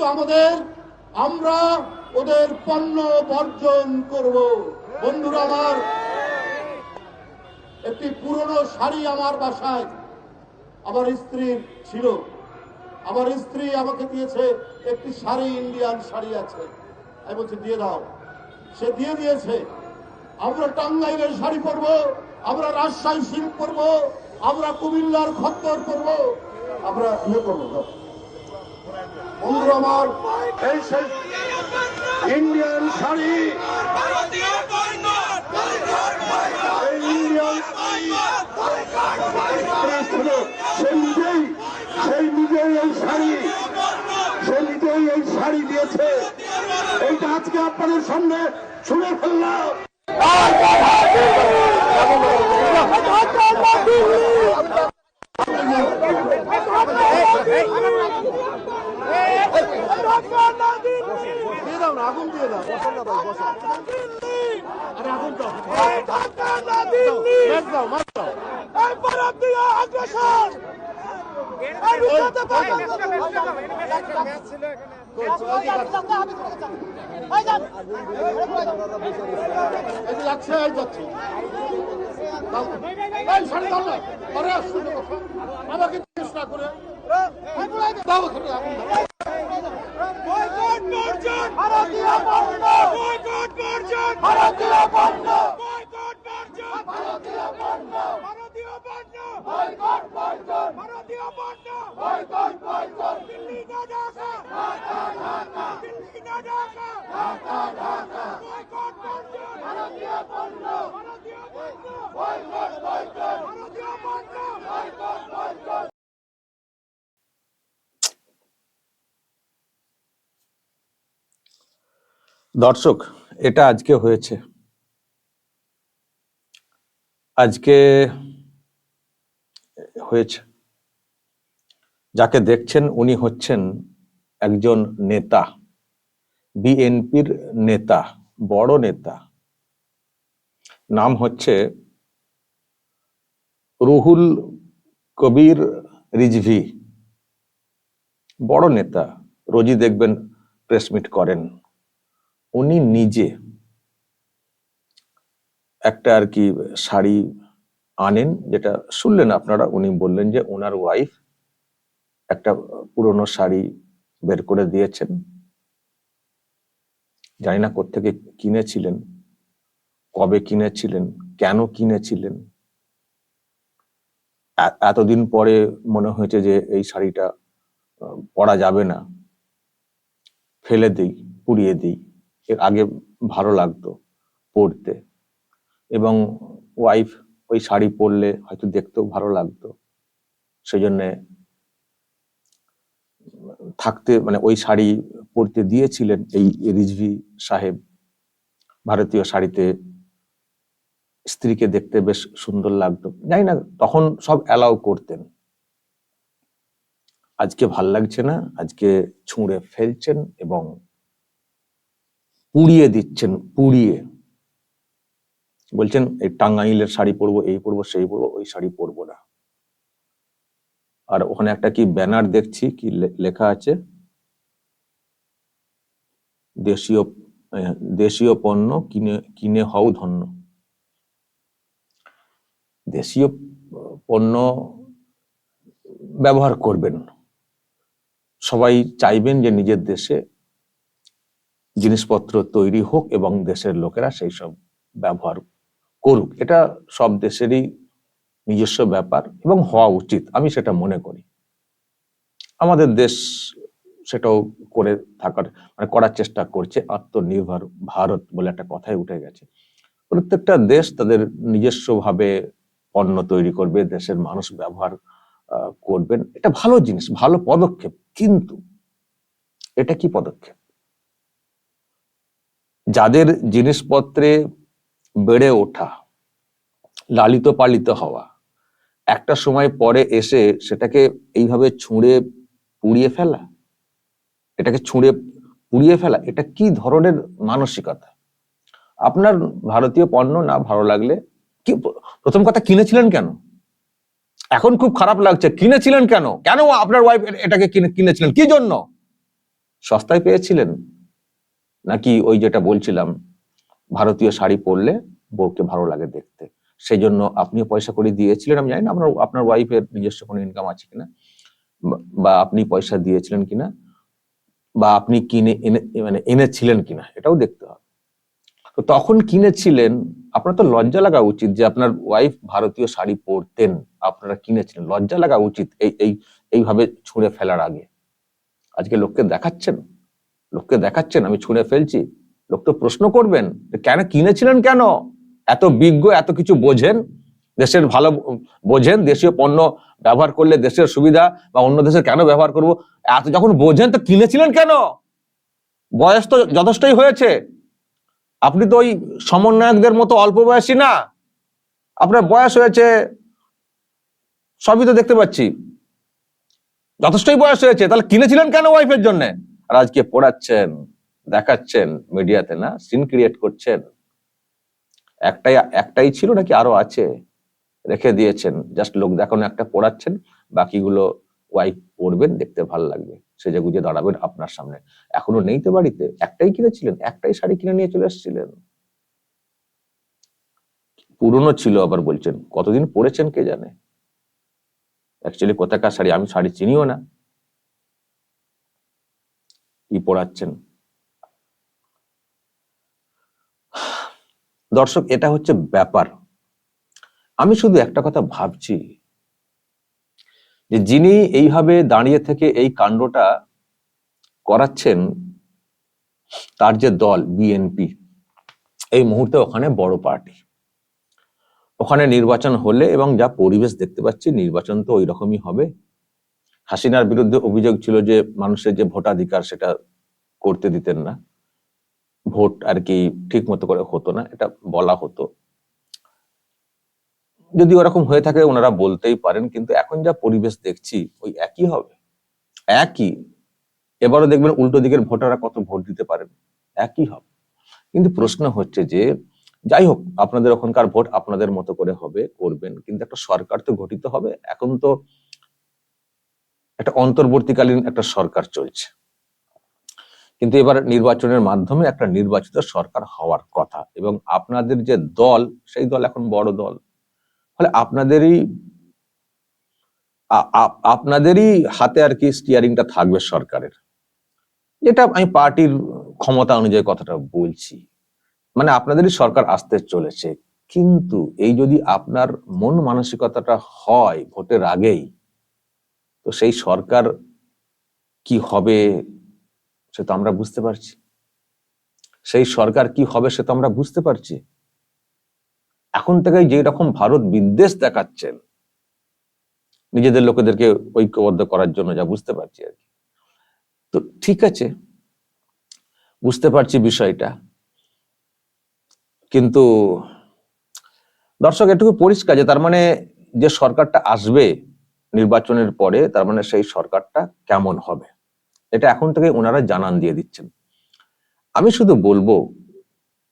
কিন্তু আমাদের, আমরা ওদের পণ্য বর্জন করব। বন্ধুরা আমার, একটি পুরনো শাড়ি আমার বাসায় আমার স্ত্রীর ছিল। আমার স্ত্রী আমাকে দিয়েছে, একটি শাড়ি, ইন্ডিয়ান শাড়ি আছে। আমি বলছি, দিয়ে দাও। সে দিয়ে দিয়েছে, আমরা টাঙ্গাইলের শাড়ি পরবো, আমরা রাজশাহী সিল্ক পরবো, আমরা কুমিল্লার খত্তর পরবো। আমরা ইয়ে করব। বন্ধুরা আমার এই সেই ইন্ডিয়ান শাড়ি। ছিল নিজেই, সেই নিজেই এই শাড়ি। সে নিজেই এই শাড়ি দিয়েছে। এইটা আজকে আপনাদের সামনে শুনে ফেললাম। যে যাচ্ছে আমাকে জিজ্ঞেস না করে। দাও ওখানে আগুন দাও ভারতীয় পণ্য বয়কট বর্জন! ভারতীয় পণ্য বয়কট বর্জন! ভারতীয় পণ্য ভারতীয় পণ্য বয়কট বর্জন! ভারতীয় পণ্য বয়কট বর্জন! দিল্লি না ঢাকা ঢাকা ঢাকা দিল্লি না ঢাকা ঢাকা ঢাকা বয়কট বর্জন ভারতীয় পণ্য ভারতীয় পণ্য বয়কট বর্জন ভারতীয় পণ্য বয়কট বর্জন দর্শক, এটা আজকে হয়েছে। আজকে হয়েছে। যাকে দেখছেন উনি হচ্ছেন একজন নেতা, বিএনপির নেতা, বড় নেতা। নাম হচ্ছে রুহুল কবির রিজভি। বড় নেতা, রোজই দেখবেন প্রেস মিট করেন। উনি নিজে একটা আর কি শাড়ি আনেন যেটা শুনলেন আপনারা, উনি বললেন যে ওনার ওয়াইফ একটা পুরনো শাড়ি বের করে দিয়েছেন। জানি না কোত্থেকে কিনেছিলেন, কবে কিনেছিলেন, কেন কিনেছিলেন। এতদিন পরে মনে হয়েছে যে এই শাড়িটা পরা যাবে না। ফেলে দিই, পুড়িয়ে দিই। এর আগে ভালো লাগতো পরতে এবং ওয়াইফ ওই শাড়ি পরলে হয়তো দেখতেও ভালো লাগতো। সেই জন্যে থাকতে মানে ওই শাড়ি পরতে দিয়েছিলেন এই রিজভি সাহেব। ভারতীয় শাড়িতে স্ত্রীকে দেখতে বেশ সুন্দর লাগতো। জানি না, তখন সব অ্যালাউ করতেন। আজকে ভালো লাগছে না? আজকে ছুঁড়ে ফেলছেন এবং পুড়িয়ে দিচ্ছেন, পুড়িয়ে। বলছেন, এই টাঙ্গাইলের শাড়ি পরবো, এই পরবো, সেই পরবো, ওই শাড়ি পরবো না। আর ওখানে একটা কি ব্যানার দেখছি, কি লেখা আছে? দেশীয় দেশীয় পণ্য কিনে কিনে হও ধন্য। দেশীয় পণ্য ব্যবহার করবেন। সবাই চাইবেন যে নিজের দেশে জিনিসপত্র তৈরি হোক এবং দেশের লোকেরা সেই সব ব্যবহার করুক। এটা সব দেশেরই নিজস্ব ব্যাপার এবং হওয়া উচিত, আমি সেটা মনে করি। আমাদের দেশ সেটাও করে থাকার মানে করার চেষ্টা করছে, আত্মনির্ভর ভারত বলে একটা কথাই উঠে গেছে। প্রত্যেকটা দেশ তাদের নিজস্বভাবে পণ্য তৈরি করবে, দেশের মানুষ ব্যবহার করবেন। এটা ভালো জিনিস, ভালো পদক্ষেপ, কিন্তু এটা কি পদক্ষেপ? যাদের জিনিসপত্রে বেড়ে ওঠা, লালিত পালিত হওয়া, একটা সময় পরে এসে সেটাকে এইভাবে ছুঁড়ে পুড়িয়ে ফেলা, এটাকে ছুঁড়ে পুড়িয়ে ফেলা, এটা কি ধরনের মানসিকতা? আপনার ভারতীয় পণ্য না ভালো লাগলে কি প্রথম কথা কিনেছিলেন কেন? এখন খুব খারাপ লাগছে, কিনেছিলেন কেন? কেন আপনার ওয়াইফ এটাকে কিনে- কিনেছিলেন? কি জন্য? সস্তায় পেয়েছিলেন? নাকি ওই যেটা বলছিলাম, ভারতীয় শাড়ি পরলে বউকে ভালো লাগে দেখতে। সেই জন্য আপনিও পয়সা করে দিয়েছিলেন, আমি জানি না আপনার আপনার ওয়াইফের নিজস্ব কোনো ইনকাম আছে কিনা, বা- আপনি পয়সা দিয়েছিলেন কিনা, বা আপনি কিনে, এনে মানে এনেছিলেন কিনা, এটাও দেখতে হবে। তো তখন কিনেছিলেন, আপনার তো লজ্জা লাগা উচিত যে আপনার ওয়াইফ ভারতীয় শাড়ি পরতেন, আপনারা কিনেছিলেন। লজ্জা লাগা উচিত এই এই, এইভাবে ছুঁড়ে ফেলার আগে। আজকে লোককে দেখাচ্ছেন? লোককে দেখাচ্ছেন, আমি ছুঁড়ে ফেলছি। লোক তো প্রশ্ন করবেন কেন কিনেছিলেন কেন? এত বিজ্ঞ, এত কিছু বোঝেন? দেশের ভালো বোঝেন, দেশীয় পণ্য ব্যবহার করলে দেশের সুবিধা বা অন্য দেশের কেন ব্যবহার করব? এত যখন বোঝেন, তো কিনেছিলেন কেন? বয়স তো যথেষ্টই হয়েছে। আপনি তো ওই সমন্বয়কদের মতো অল্প বয়সী না। আপনার বয়স হয়েছে, সবই তো দেখতে পাচ্ছি। যথেষ্টই বয়স হয়েছে, তাহলে কিনেছিলেন কেন ওয়াইফের জন্য? আর আজকে পড়াচ্ছেন, দেখাচ্ছেন মিডিয়াতে, না? সিন ক্রিয়েট করছেন। একটাই একটাই ছিল নাকি আরও আছে? রেখে দিয়েছেন। জাস্ট লোক দেখানো, একটা পড়াচ্ছেন। বাকিগুলো ওয়াইফ পড়বেন, দেখতে ভালো লাগবে। সেজে গুজে দাঁড়াবেন আপনার সামনে। এখনও নেই তো বাড়িতে? একটাই কিনেছিলেন? একটাই শাড়ি কিনে নিয়ে চলে এসেছিলেন? পুরনো ছিল আবার বলছেন। কতদিন পরেছেন কে জানে? অ্যাকচুয়ালি কোথাকার শাড়ি? আমি শাড়ি চিনিও না। কি পড়াচ্ছেন? দর্শক, এটা হচ্ছে ব্যাপার। আমি শুধু একটা কথা ভাবছি, যে যিনি এইভাবে দাঁড়িয়ে থেকে এই কাণ্ডটা করাচ্ছেন, তার যে দল বিএনপি এই মুহূর্তে ওখানে বড় পার্টি। ওখানে নির্বাচন হলে এবং যা পরিবেশ দেখতে পাচ্ছি, নির্বাচন তো ওই রকমই হবে। হাসিনার বিরুদ্ধে অভিযোগ ছিল যে মানুষের যে ভোটাধিকার সেটা করতে দিতেন না। ভোট আর কি ঠিক মতো করে হতো না, এটা বলা হতো। যদি ওরকম হয়ে থাকে ওনারা বলতেই পারেন, কিন্তু এখন যা পরিবেশ দেখছি, ওই একই হবে। একই। এবারও দেখবেন উল্টো দিকের ভোটাররা কত ভোট দিতে পারেন, একই হবে। কিন্তু প্রশ্ন হচ্ছে যে, যাই হোক, আপনাদের ওখানকার ভোট আপনাদের মতো করে হবে, করবেন, কিন্তু একটা সরকার তো গঠিত হবে। এখন তো একটা অন্তর্বর্তীকালীন একটা সরকার চলছে। কিন্তু এবার নির্বাচনের মাধ্যমে একটা নির্বাচিত সরকার হওয়ার কথা এবং আপনাদের যে দল, সেই দল এখন বড় দল। ফলে আপনাদেরই আপনাদেরই হাতে আর কি স্টিয়ারিংটা থাকবে সরকারের। যেটা আমি পার্টির ক্ষমতা অনুযায়ী কথাটা বলছি। মানে আপনাদেরই সরকার আসতে চলেছে। কিন্তু এই যদি আপনার মন মানসিকতাটা হয় ভোটের আগেই তো সেই সরকার কি হবে সে তো আমরা বুঝতে পারছি। সেই সরকার কি হবে সে তো আমরা বুঝতে পারছি। এখন থেকে যে রকম ভারত বিদ্বেষ দেখাচ্ছেন, নিজেদের লোকেদেরকে ঐক্যবদ্ধ করার জন্য যা বুঝতে পারছি আর কি। তো ঠিক আছে, বুঝতে পারছি বিষয়টা। কিন্তু দর্শক, এটুকু পরিষ্কার যে তার মানে যে সরকারটা আসবে নির্বাচনের পরে তার মানে সেই সরকারটা কেমন হবে? এটা এখন থেকে ওনারা জানান দিয়ে দিচ্ছেন। আমি শুধু বলব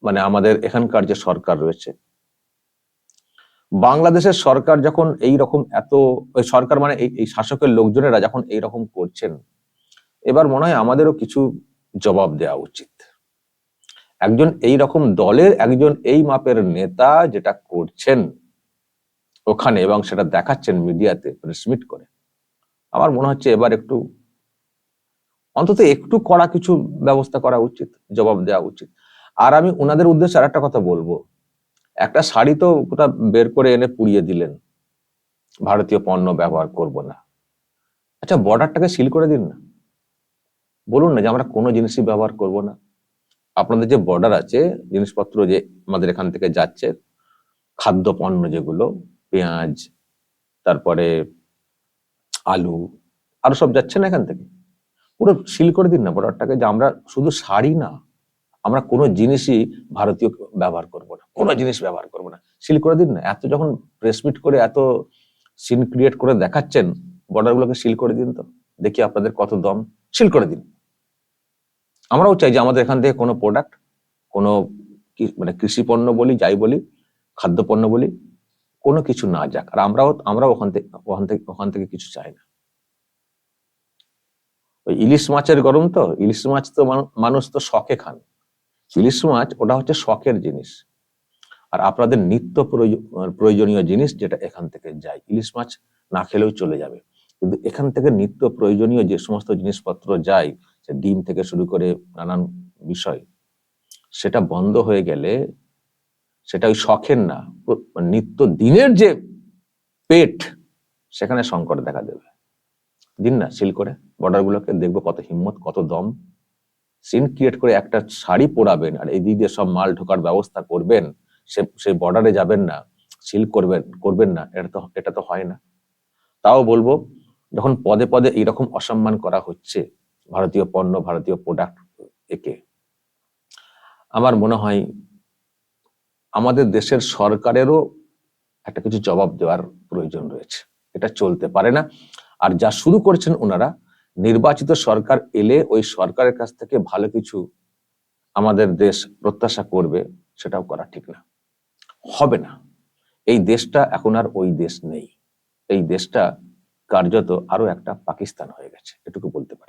মানে আমাদের এখানকার যে সরকার রয়েছে, বাংলাদেশের সরকার যখন এই রকম এত সরকার মানে এই এই শাসকের লোকজনেরা যখন এই রকম করছেন, এবার মনে হয় আমাদেরও কিছু জবাব দেওয়া উচিত। একজন এই রকম দলের একজন এই মাপের নেতা যেটা করছেন ওখানে এবং সেটা দেখাচ্ছেন মিডিয়াতে প্রেসমিট করে। আমার মনে হচ্ছে এবার একটু, অন্তত একটু কড়া কিছু ব্যবস্থা করা উচিত, জবাব দেওয়া উচিত। আর আমি ওনাদের উদ্দেশ্যে আর একটা কথা বলব। একটা শাড়ি তো ওটা বের করে এনে পুড়িয়ে দিলেন। ভারতীয় পণ্য ব্যবহার করব না। আচ্ছা বর্ডারটাকে সিল করে দিন না। বলুন না যে আমরা কোনো জিনিসই ব্যবহার করব না। আপনাদের যে বর্ডার আছে, জিনিসপত্র যে আমাদের এখান থেকে যাচ্ছে খাদ্য পণ্য যেগুলো পেঁয়াজ, তারপরে আলু, আরও সব যাচ্ছে না এখান থেকে। পুরো সিল করে দিন না বর্ডারটাকে যে আমরা শুধু শাড়ি না, আমরা কোনো জিনিসই ভারতীয় ব্যবহার করব না, কোনো জিনিস ব্যবহার করব না। সিল করে দিন না, এত যখন প্রেসমিট করে, এত সিন ক্রিয়েট করে দেখাচ্ছেন বর্ডারগুলোকে সিল করে দিন তো। দেখি আপনাদের কত দম, সিল করে দিন। আমরাও চাই যে আমাদের এখান থেকে কোনো প্রোডাক্ট কোনো মানে কৃষি পণ্য বলি, যাই বলি খাদ্যপণ্য বলি কোনো কিছু না যাক। আর আমরাও আমরাও ওখান থেকে ওখান থেকে ওখান থেকে কিছু চাই না। ওই ইলিশ মাছের গরম তো, ইলিশ মাছ তো মানুষ তো শখে খান। ইলিশ মাছ, ওটা হচ্ছে শখের জিনিস। আর আপনাদের নিত্য প্রয়োজনীয় জিনিস যেটা এখান থেকে যায়। ইলিশ মাছ না খেলেও চলে যাবে। কিন্তু এখান থেকে নিত্য প্রয়োজনীয় যে সমস্ত জিনিসপত্র যায়, সে ডিম থেকে শুরু করে নানান বিষয়, সেটা বন্ধ হয়ে গেলে সেটা ওই শখের না নিত্য দিনের যে পেট, সেখানে সংকট দেখা দেবে। দিন না, সিল করে। বর্ডার গুলোকে দেখব কত হিম্মত, কত দম। সিন ক্রিয়েট করে একটা শাড়ি পরাবেন আর এই দিয়ে সব মাল ঢোকার ব্যবস্থা করবেন, সে সেই বর্ডারে যাবেন না, সিল করবেন করবেন না, এটা তো এটা তো হয় না। তাও বলব, যখন পদে পদে এইরকম অসম্মান করা হচ্ছে, ভারতীয় পণ্য, ভারতীয় প্রোডাক্ট একে আমার মনে হয় আমাদের দেশের সরকারেরও একটা কিছু জবাব দেওয়ার প্রয়োজন রয়েছে। এটা চলতে পারে না। আর যা শুরু করেছেন ওনারা, নির্বাচিত সরকার এলে ওই সরকারের কাছ থেকে ভালো কিছু আমাদের দেশ প্রত্যাশা করবে, সেটাও করা ঠিক না। হবে না। এই দেশটা এখন আর ওই দেশ নেই। এই দেশটা কার্যত আরও একটা পাকিস্তান হয়ে গেছে। এটুকু বলতে পারি।